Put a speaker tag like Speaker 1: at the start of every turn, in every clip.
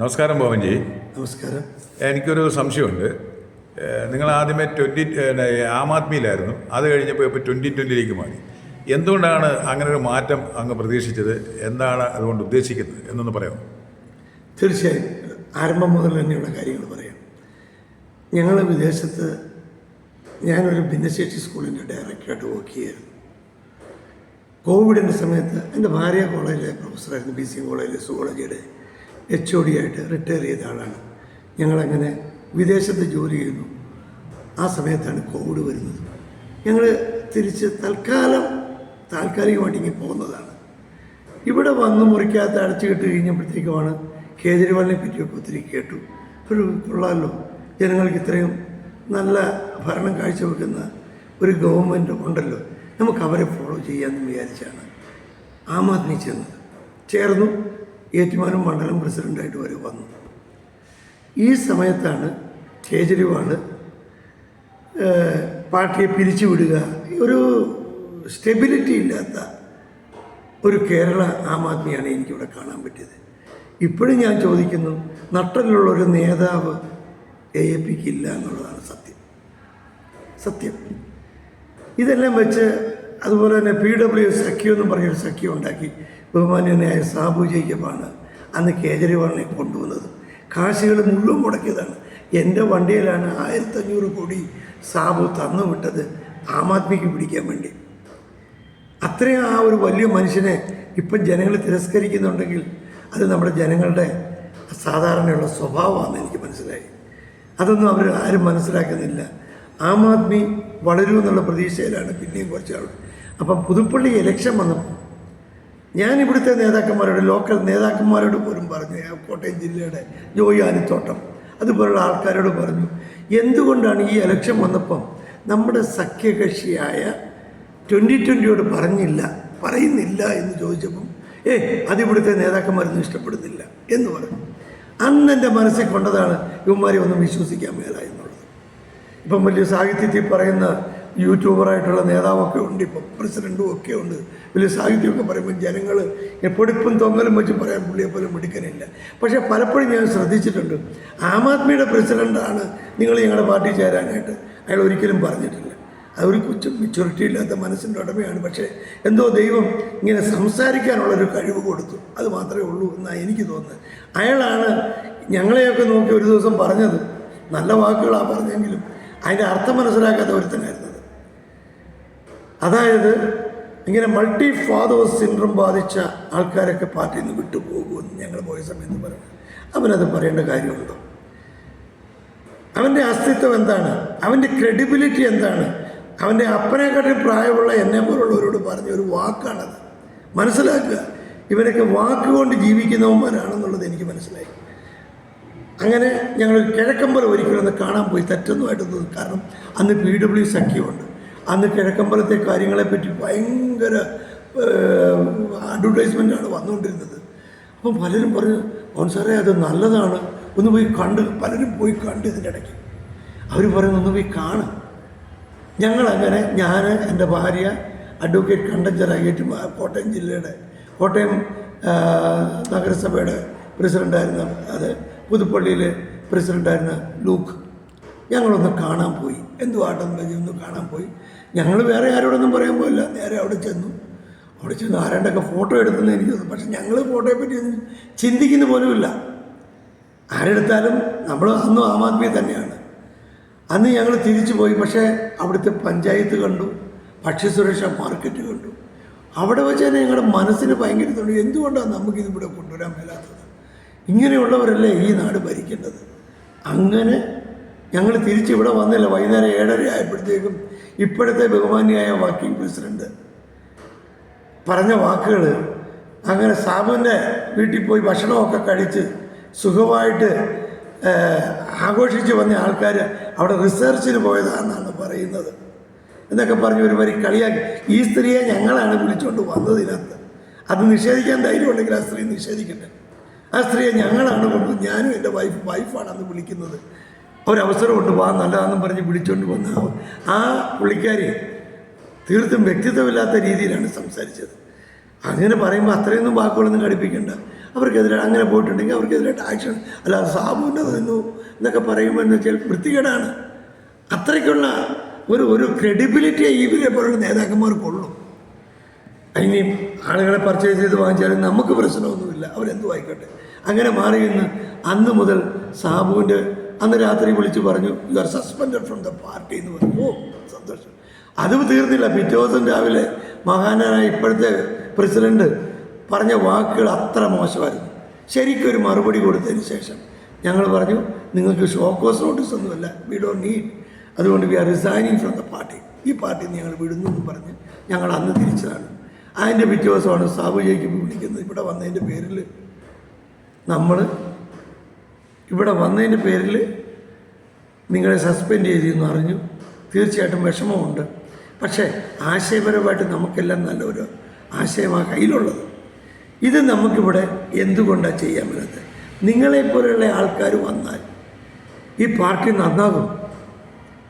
Speaker 1: നമസ്കാരം ഭവൻജി.
Speaker 2: നമസ്കാരം.
Speaker 1: എനിക്കൊരു സംശയമുണ്ട്. നിങ്ങൾ ആദ്യമേ ട്വന്റി ആം ആദ്മിയിലായിരുന്നു. അത് കഴിഞ്ഞപ്പോൾ ഇപ്പോൾ ട്വന്റി ട്വന്റിയിലേക്ക് മാറി. എന്തുകൊണ്ടാണ് അങ്ങനെ ഒരു മാറ്റം അങ്ങ് പ്രതീക്ഷിച്ചത്? എന്താണ് അതുകൊണ്ട് ഉദ്ദേശിക്കുന്നത്? എന്നൊന്ന് പറയാമോ?
Speaker 2: തീർച്ചയായും. ആരംഭം മുതൽ തന്നെയുള്ള കാര്യങ്ങൾ പറയാം. ഞങ്ങൾ വിദേശത്ത് ഞാനൊരു ഭിന്നശേഷി സ്കൂളിന്റെ ഡയറക്ടറായിട്ട് വർക്ക് ചെയ്യായിരുന്നു കോവിഡിന്റെ സമയത്ത് എന്റെ ഭാര്യ കോളേജിലെ പ്രൊഫസറായിരുന്നു ബി സി കോളേജിലെ സുവോളജിയുടെ എച്ച് ഒ ഡി ആയിട്ട് റിട്ടയർ ചെയ്ത ആളാണ്. ഞങ്ങളങ്ങനെ വിദേശത്ത് ജോലി ചെയ്യുന്നു. ആ സമയത്താണ് കോവിഡ് വരുന്നത്. ഞങ്ങൾ തിരിച്ച് തൽക്കാലം താൽക്കാലികമായിട്ട് ഇങ്ങനെ പോകുന്നതാണ്. ഇവിടെ വന്ന് മുറിക്കകത്ത് അടച്ചു കെട്ട് കഴിഞ്ഞപ്പോഴത്തേക്കുമാണ് കേജ്രിവാളിനെ പറ്റിയൊക്കെ ഒത്തിരി കേട്ടു. ഒരു കൊള്ളാമല്ലോ ജനങ്ങൾക്ക് ഇത്രയും നല്ല ഭരണം കാഴ്ചവെക്കുന്ന ഒരു ഗവൺമെന്റ് ഉണ്ടല്ലോ നമുക്ക് അവരെ ഫോളോ ചെയ്യാമെന്ന് വിചാരിച്ചാണ് ആം ആദ്മി ചെന്നത്. ചേർന്നു. ഏറ്റുമാനും മണ്ഡലം പ്രസിഡന്റായിട്ട് വരെ വന്നു. ഈ സമയത്താണ് കേജ്രിവാൾ പാർട്ടിയെ പിരിച്ചുവിടുക ഒരു സ്റ്റെബിലിറ്റി ഇല്ലാത്ത ഒരു കേരള ആം ആദ്മിയാണ് എനിക്കിവിടെ കാണാൻ പറ്റിയത്. ഇപ്പോഴും ഞാൻ ചോദിക്കുന്നു നട്ടലുള്ള ഒരു നേതാവ് എ എ പിക്ക് ഇല്ല എന്നുള്ളതാണ് സത്യം. സത്യം. ഇതെല്ലാം വെച്ച് അതുപോലെ തന്നെ പി ഡബ്ല്യു സഖ്യം എന്ന് പറഞ്ഞൊരു സഖ്യം ഉണ്ടാക്കി. ബഹുമാന്യനായ സാബു ജേക്കബാണ് അന്ന് കേജ്രിവാളിനെ കൊണ്ടുവന്നത്. കാശികൾ മുഴുവൻ മുടക്കിയതാണ്. എന്റെ വണ്ടിയിലാണ് ആയിരത്തഞ്ഞൂറ് കോടി സാബു തന്നു വിട്ടത് ആം ആദ്മിക്ക് പിടിക്കാൻ വേണ്ടി. അത്രയും ആ ഒരു വലിയ മനുഷ്യനെ ഇപ്പം ജനങ്ങൾ തിരസ്കരിക്കുന്നുണ്ടെങ്കിൽ അത് നമ്മുടെ ജനങ്ങളുടെ സാധാരണയുള്ള സ്വഭാവമാണെന്ന് എനിക്ക് മനസ്സിലായി. അതൊന്നും അവർ ആരും മനസ്സിലാക്കുന്നില്ല. ആം ആദ്മി വളരുമെന്നുള്ള പ്രതീക്ഷയിലാണ് പിന്നെയും കുറച്ച് അപ്പം പുതുപ്പള്ളി ഇലക്ഷൻ വന്നപ്പോൾ ഞാൻ ഇവിടുത്തെ നേതാക്കന്മാരോട് ലോക്കൽ നേതാക്കന്മാരോട് പോലും പറഞ്ഞു കോട്ടയം ജില്ലയുടെ ജോയി ആനിത്തോട്ടം അതുപോലുള്ള ആൾക്കാരോട് പറഞ്ഞു എന്തുകൊണ്ടാണ് ഈ ഇലക്ഷൻ വന്നപ്പം നമ്മുടെ സഖ്യകക്ഷിയായ ട്വന്റി ട്വന്റിയോട് പറഞ്ഞില്ല പറയുന്നില്ല എന്ന് ചോദിച്ചപ്പം ഏ അതിവിടുത്തെ നേതാക്കന്മാരൊന്നും ഇഷ്ടപ്പെടുന്നില്ല എന്ന് പറഞ്ഞു. അന്ന് എന്റെ മനസ്സിൽ കൊണ്ടതാണ് ഇവന്മാരെ ഒന്നും വിശ്വസിക്കാൻ മേല എന്നുള്ളത് ഇപ്പം വലിയ സാഹിത്യത്തിൽ പറയുന്ന യൂട്യൂബറായിട്ടുള്ള നേതാവൊക്കെ ഉണ്ട് ഇപ്പം പ്രസിഡന്റും ഒക്കെ ഉണ്ട്. വലിയ സാഹിത്യമൊക്കെ പറയുമ്പോൾ ജനങ്ങൾ എപ്പോഴിപ്പം തൊങ്ങലും വെച്ച് പറയാൻ പുള്ളിയെ പോലും മിടുക്കനില്ല. പക്ഷേ പലപ്പോഴും ഞാൻ ശ്രദ്ധിച്ചിട്ടുണ്ട് ആം ആദ്മിയുടെ പ്രസിഡന്റാണ് നിങ്ങൾ ഞങ്ങളുടെ പാർട്ടി ചേരാനായിട്ട് അയാൾ ഒരിക്കലും പറഞ്ഞിട്ടില്ല. അതൊരു കൊച്ചും മെച്യൂരിറ്റി ഇല്ലാത്ത മനസ്സിന്റെ ഉടമയാണ്. പക്ഷേ എന്തോ ദൈവം ഇങ്ങനെ സംസാരിക്കാനുള്ളൊരു കഴിവ് കൊടുത്തു. അത് മാത്രമേ ഉള്ളൂ എന്നാണ് എനിക്ക് തോന്നുന്നത്. അയാളാണ് ഞങ്ങളെയൊക്കെ നോക്കി ഒരു ദിവസം പറഞ്ഞത് നല്ല വാക്കുകളാണ് പറഞ്ഞെങ്കിലും അതിന്റെ അർത്ഥം മനസ്സിലാക്കാത്ത ഒരുത്തനായിരുന്നത് അതായത് ഇങ്ങനെ മൾട്ടി ഫാദേഴ്സ് സിൻഡ്രം ബാധിച്ച ആൾക്കാരൊക്കെ പാർട്ടിയിൽ നിന്ന് വിട്ടുപോകുമെന്ന് ഞങ്ങൾ പോയ സമയത്ത് പറഞ്ഞു. അവനത് പറയേണ്ട കാര്യമുണ്ടോ? അവന്റെ അസ്തിത്വം എന്താണ്? അവന്റെ ക്രെഡിബിലിറ്റി എന്താണ്? അവന്റെ അപ്പനെക്കാട്ടിൽ പ്രായമുള്ള എന്നെ പോലുള്ളവരോട് പറഞ്ഞ ഒരു വാക്കാണത്. മനസ്സിലാക്കുക. ഇവരൊക്കെ വാക്കുകൊണ്ട് ജീവിക്കുന്നവന്മാരാണെന്നുള്ളത് എനിക്ക് മനസ്സിലായി. അങ്ങനെ ഞങ്ങൾ കിഴക്കമ്പലം ഒരിക്കലും കാണാൻ പോയി. തെറ്റൊന്നുമായിട്ട് കാരണം അന്ന് പി ഡബ്ല്യു സഖ്യമുണ്ട് അന്ന് കിഴക്കമ്പലത്തെ കാര്യങ്ങളെപ്പറ്റി ഭയങ്കര അഡ്വർടൈസ്മെന്റാണ് വന്നുകൊണ്ടിരുന്നത്. അപ്പം പലരും പറഞ്ഞു ഓൻ സാറേ അത് നല്ലതാണ്. ഒന്ന് പോയി കണ്ട് പലരും പോയി കണ്ട് ഇതിന്റെ ഇടയ്ക്ക്. അവർ പറയുന്നു ഒന്ന് പോയി കാണും. ഞങ്ങളങ്ങനെ ഞാൻ എന്റെ ഭാര്യ അഡ്വക്കേറ്റ് കണ്ടഞ്ചറായിട്ട് കോട്ടയം ജില്ലയുടെ കോട്ടയം നഗരസഭയുടെ പ്രസിഡന്റായിരുന്ന അത് പുതുപ്പള്ളിയിലെ പ്രസിഡന്റായിരുന്ന ലൂക്ക്. ഞങ്ങളൊന്ന് കാണാൻ പോയി. എന്തുവാട്ടം ഒന്ന് കാണാൻ പോയി. ഞങ്ങൾ വേറെ ആരോടൊന്നും പറയാൻ പോയില്ല. നേരെ അവിടെ ചെന്നു. അവിടെ ചെന്ന് ആരാണ്ടൊക്കെ ഫോട്ടോ എടുത്തെന്ന് എനിക്ക് തോന്നുന്നു. പക്ഷെ ഞങ്ങൾ ഫോട്ടോയെ പറ്റി ഒന്നും ചിന്തിക്കുന്ന പോലുമില്ല. ആരെടുത്താലും നമ്മൾ അന്നും ആം ആദ്മി തന്നെയാണ്. അന്ന് ഞങ്ങൾ തിരിച്ചു പോയി. പക്ഷേ അവിടുത്തെ പഞ്ചായത്ത് കണ്ടു. ഭക്ഷ്യസുരക്ഷ മാർക്കറ്റ് കണ്ടു. അവിടെ വെച്ച് തന്നെ ഞങ്ങളുടെ മനസ്സിന് ഭയങ്കര തോന്നി എന്തുകൊണ്ടാണ് നമുക്കിതിവിടെ കൊണ്ടുവരാൻ മേലാത്തത്? ഇങ്ങനെയുള്ളവരല്ലേ ഈ നാട് ഭരിക്കേണ്ടത്? അങ്ങനെ ഞങ്ങൾ തിരിച്ച് ഇവിടെ വന്നില്ല വൈകുന്നേരം ഏഴര ആയപ്പോഴത്തേക്കും. ഇപ്പോഴത്തെ ബഹുമാനിയായ വർക്കിംഗ് പ്രസിഡന്റ് പറഞ്ഞ വാക്കുകൾ അങ്ങനെ സാബുവിന്റെ വീട്ടിൽ പോയി ഭക്ഷണമൊക്കെ കഴിച്ച് സുഖമായിട്ട് ആഘോഷിച്ച് വന്ന ആൾക്കാർ അവിടെ റിസർച്ചിന് പോയതാണെന്നാണ് പറയുന്നത്. എന്നൊക്കെ പറഞ്ഞ് ഒരു വരി കളിയാക്കി. ഈ സ്ത്രീയെ ഞങ്ങളാണ് വിളിച്ചുകൊണ്ട് വന്നതിനകത്ത് അത് നിഷേധിക്കാൻ ധൈര്യം ഉണ്ടെങ്കിൽ ആ സ്ത്രീ നിഷേധിക്കട്ടെ. ആ സ്ത്രീയെ ഞങ്ങളാണ് കൊണ്ട് ഞാനും എന്റെ വൈഫ് വൈഫാണ് അന്ന് വിളിക്കുന്നത്. ഒരവസരം കൊണ്ട് വാ നല്ലതാണെന്നും പറഞ്ഞ് വിളിച്ചുകൊണ്ട് വന്ന. ആ- ആ പുള്ളിക്കാരി തീർത്തും വ്യക്തിത്വമില്ലാത്ത രീതിയിലാണ് സംസാരിച്ചത്. അങ്ങനെ പറയുമ്പോൾ അത്രയൊന്നും വാക്കുകളൊന്നും കടുപ്പിക്കേണ്ട അവർക്കെതിരെ അങ്ങനെ പോയിട്ടുണ്ടെങ്കിൽ അവർക്കെതിരായിട്ട് ആക്ഷൻ അല്ലാതെ സാബുവിന്റെ നിന്നു എന്നൊക്കെ പറയുമ്പോൾ എന്ന് വെച്ചാൽ വൃത്തികേടാണ്. അത്രയ്ക്കുള്ള ഒരു ഒരു ക്രെഡിബിലിറ്റിയെ ഇവരെ പോലുള്ള നേതാക്കന്മാർക്കുള്ളൂ ഇനി ആളുകളെ പർച്ചേസ് ചെയ്ത് വാങ്ങിച്ചാലും നമുക്ക് പ്രശ്നമൊന്നുമില്ല. അവരെന്തു ആയിക്കോട്ടെ. അങ്ങനെ മാറിയെന്ന് അന്ന് മുതൽ സാബുവിന്റെ അന്ന് രാത്രി വിളിച്ച് പറഞ്ഞു you are suspended from the party എന്ന് പറഞ്ഞു. ഓ സന്തോഷം. അതും തീർന്നില്ല. പിറ്റേ ദിവസം രാവിലെ മഹാനായ ഇപ്പോഴത്തെ പ്രസിഡന്റ് പറഞ്ഞ വാക്കുകൾ അത്ര മോശമായിരുന്നു. ശരിക്കൊരു മറുപടി കൊടുത്തതിന് ശേഷം ഞങ്ങൾ പറഞ്ഞു നിങ്ങൾക്ക് ഷോക്കോസ് നോട്ടീസ് ഒന്നുമല്ല. വി ഡോ നീഡ് അതുകൊണ്ട് we are resigning from the party ഈ പാർട്ടി ഞങ്ങൾ വിടുന്നു എന്ന് പറഞ്ഞ് ഞങ്ങൾ അന്ന് തിരിച്ചതാണ്. അതിന്റെ പിറ്റേ ദിവസമാണ് സാബു വിളിക്കുന്നത്. ഇവിടെ വന്നതിന്റെ പേരിൽ നമ്മൾ ഇവിടെ പേരിൽ നിങ്ങളെ സസ്പെൻഡ് ചെയ്തെന്ന് അറിഞ്ഞു. തീർച്ചയായിട്ടും വിഷമമുണ്ട്. പക്ഷേ ആശയപരമായിട്ട് നമുക്കെല്ലാം നല്ലൊരു ആശയമാണ് കയ്യിലുള്ളത്. ഇത് നമുക്കിവിടെ എന്തുകൊണ്ടാണ് ചെയ്യാൻ പറ്റുന്നത് നിങ്ങളെപ്പോലെയുള്ള ആൾക്കാർ വന്നാൽ ഈ പാർട്ടി നന്നാകും.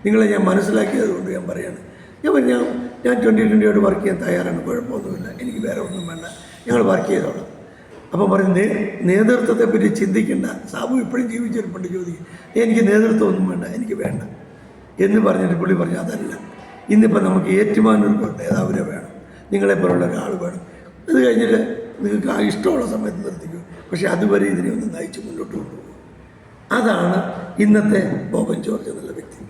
Speaker 2: നിങ്ങളെ ഞാൻ മനസ്സിലാക്കിയത് കൊണ്ട് ഞാൻ പറയാണ്. ഞാൻ ഞാൻ ഞാൻ ട്വന്റി ട്വന്റിയോട് വർക്ക് ചെയ്യാൻ തയ്യാറാണ് കുഴപ്പമൊന്നുമില്ല. എനിക്ക് വേറെ ഒന്നും വേണ്ട. ഞങ്ങൾ വർക്ക് ചെയ്തോളാം. അപ്പം പറയും നേ നേതൃത്വത്തെ പറ്റി ചിന്തിക്കേണ്ട. സാബു ഇപ്പോഴും ജീവിച്ചിരിപ്പുണ്ട് ചോദിക്കും എനിക്ക് നേതൃത്വമൊന്നും വേണ്ട എനിക്ക് വേണ്ട. എന്ന് പറഞ്ഞിട്ട് പുള്ളി പറഞ്ഞു അതല്ല. ഇന്നിപ്പോൾ നമുക്ക് ഏറ്റുമാനൂർ അവരെ വേണം. നിങ്ങളെപ്പോലുള്ള ഒരാൾ വേണം. അത് കഴിഞ്ഞിട്ട് നിങ്ങൾക്ക് ആ ഇഷ്ടമുള്ള സമയത്ത് നിർത്തിക്കും. പക്ഷേ അതുവരെ ഇതിനെ ഒന്ന് നയിച്ച് മുന്നോട്ട് കൊണ്ടുപോകും. അതാണ് ഇന്നത്തെ ബോബൻ ജോർജ് എന്നുള്ള വ്യക്തി.